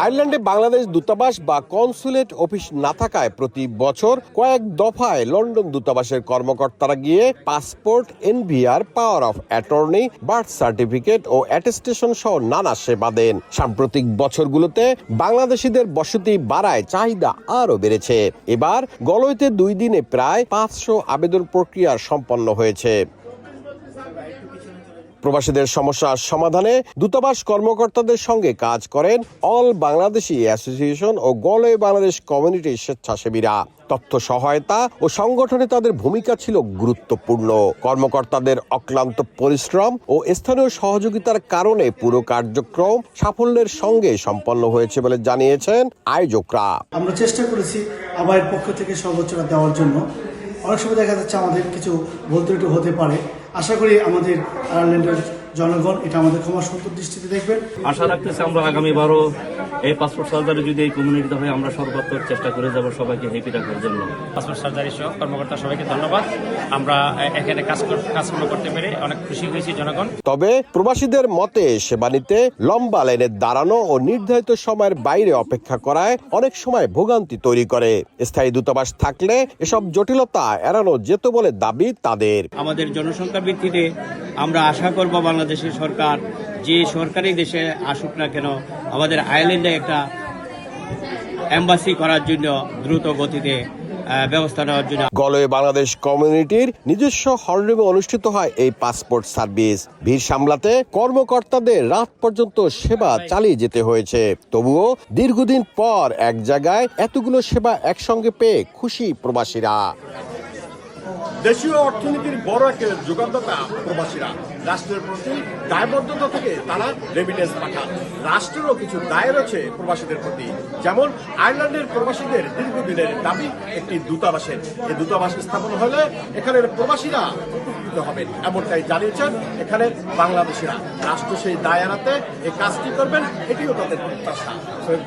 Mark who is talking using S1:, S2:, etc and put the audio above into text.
S1: আয়ারল্যান্ডে বাংলাদেশ দূতাবাস বা কনসুলেট অফিস না থাকায় প্রতি বছর কয়েক দফায় লন্ডন দূতাবাসের কর্মকর্তারা গিয়ে passport, NVR, power of attorney, birth certificate O attestation সহ নানা সেবা দেন। সাম্প্রতিক বছরগুলোতে বাংলাদেশিদের বসতি বাড়ায় চাহিদা আরও বেড়েছে। এবার গলইতে দুই দিনে প্রায় পাঁচশো আবেদন প্রক্রিয়া সম্পন্ন হয়েছে। প্রবাসীদের সমস্যার সমাধানে দূতাবাস কর্মকর্তাদের সঙ্গে কাজ করেন অল বাংলাদেশি অ্যাসোসিয়েশন ও গলয় বাংলাদেশ কমিউনিটির স্বেচ্ছাসেবীরা। তথ্য সহায়তা ও সংগঠনে তাদের ভূমিকা ছিল গুরুত্বপূর্ণ। কর্মকর্তাদের অক্লান্ত পরিশ্রম ও স্থানীয় সহযোগিতার কারণে পুরো কার্যক্রম সাফল্যের সঙ্গে সম্পন্ন হয়েছে বলে জানিয়েছেন আয়োজকরা।
S2: আমরা চেষ্টা করেছি আবাইয়ের পক্ষ থেকে সর্বোচ্চটা দেওয়ার জন্য। অনেক সময় দেখা যাচ্ছে আমাদের কিছু ত্রুটি হতে পারে। আশা করি আমাদের আয়ারল্যান্ডের জনগণ এটা আমাদের ক্ষমা সুন্দর দৃষ্টিতে দেখবেন।
S3: আশা রাখতেছি আমরা আগামীবারও এই পাসপোর্ট সার্জারি যদি এই কমিউনিটিতে হয় আমরা সর্বাত্মক চেষ্টা করে যাব সবাইকে হ্যাপি রাখার জন্য।
S4: পাসপোর্ট সার্জারি সহ কর্মকর্তা সবাইকে ধন্যবাদ। আমরা এখানে কাজ কর- কাজকর্ম করতে পেরে অনেক খুশি হয়েছি জনগণ।
S1: তবে প্রবাসীদের মতে সেবা নিতে লম্বা লাইনে দাঁড়ানো ও নির্ধারিত সময়ের বাইরে অপেক্ষা করায় অনেক সময় ভোগান্তি তৈরি করে। স্থায়ী দূতাবাস থাকলে এসব জটিলতা এড়ানো যেত বলে দাবি তাদের।
S4: আমাদের জনসংখ্যা বৃদ্ধিতে আমরা আশা করব বাংলাদেশের সরকার যে সরকারি দেশে আসুক না কেন, আমাদের আয়ারল্যান্ডে একটা এম্বাসি করার জন্য দ্রুত গতিতে ব্যবস্থা নেওয়ার জন্য
S1: গলয়ে বাংলাদেশ কমিউনিটির নিজস্ব হলরুমে অনুষ্ঠিত হয় এই পাসপোর্ট সার্ভিস। ভিড় সামলাতে কর্মকর্তাদের রাত পর্যন্ত সেবা চালিয়ে যেতে হয়েছে। তবুও দীর্ঘদিন পর এক জায়গায় এতগুলো সেবা একসঙ্গে পেয়ে খুশি প্রবাসীরা।
S5: দেশীয় অর্থনীতির বড় একটা যোগানদাতা প্রবাসীরা। রাষ্ট্রের প্রতি দায়বদ্ধতা থেকে তারা রেমিটেন্স পাঠান। রাষ্ট্রেরও কিছু দায় রয়েছে প্রবাসীদের প্রতি। যেমন, আয়ারল্যান্ডের প্রবাসীদের দীর্ঘদিনের দাবি একটি দূতাবাসের। এই দূতাবাস স্থাপন হলে এখানের প্রবাসীরা উপকৃত হবেন। এমনটাই জানিয়েছেন এখানে বাংলাদেশিরা। রাষ্ট্র সেই দায় এড়াতে এই কাজটি করবেন, এটিও তাদের প্রত্যাশা। সৈয়দ